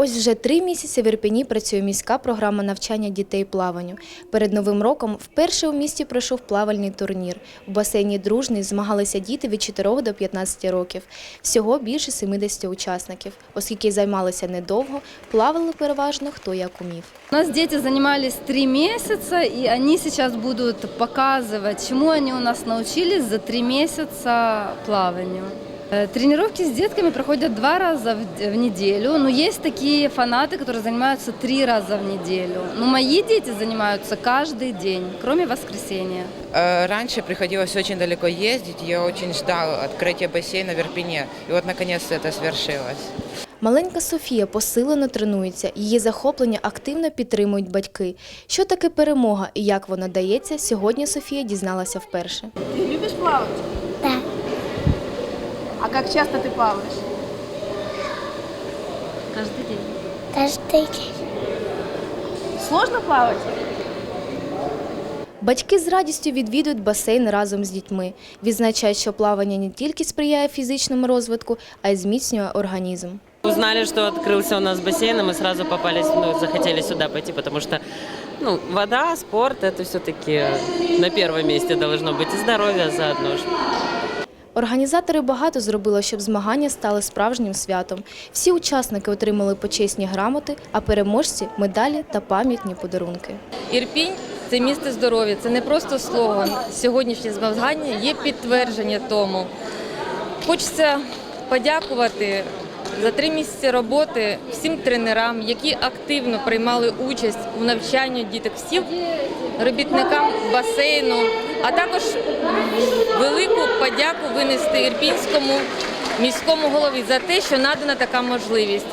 Ось вже три місяці в Ірпені працює міська програма навчання дітей плаванню. Перед новим роком вперше у місті пройшов плавальний турнір. У басейні дружний змагалися діти від 4 до 15 років. Всього більше 70 учасників. Оскільки займалися недовго, плавали переважно хто як умів. У нас дети занимались три месяца, и они сейчас будут показывать, чему они у нас научились за три месяца плаванию. Э, Тренировки с детками проходят два раза в в неделю, но есть такие фанаты, которые занимаются три раза в неделю. Но мои дети занимаются каждый день, кроме воскресенья. Э, Раньше приходилось очень далеко ездить, я очень ждал открытия бассейна в Ирпене. И вот наконец-то это свершилось. Маленька Софія посилено тренується, її захоплення активно підтримують батьки. Що таке перемога і як вона дається, сьогодні Софія дізналася вперше. Ты любишь плавать? Да, А как часто ты плаваешь? Каждый день. каждый день. Сложно плавать? Батьки з радістю відвідують басейн разом з дітьми. Відзначають, що плавання не тільки сприяє фізичному розвитку, а й зміцнює організм. Узнали, что открылся у нас бассейн, и мы сразу попались, ну, захотели сюда пойти, потому что ну, вода, спорт, это все-таки на первом месте должно быть, и здоровье заодно. Організатори багато зробили, щоб змагання стали справжнім святом. Всі учасники отримали почесні грамоти, а переможці медалі та пам'ятні подарунки. Ірпінь це місто здоров'я, це не просто слоган. Сьогоднішнє змагання є підтвердження тому. Хочеться подякувати за три місяці роботи всім тренерам, які активно приймали участь у навчанні діток, всім робітникам басейну, а також велику подяку винести ірпінському міському голові за те, що надана така можливість.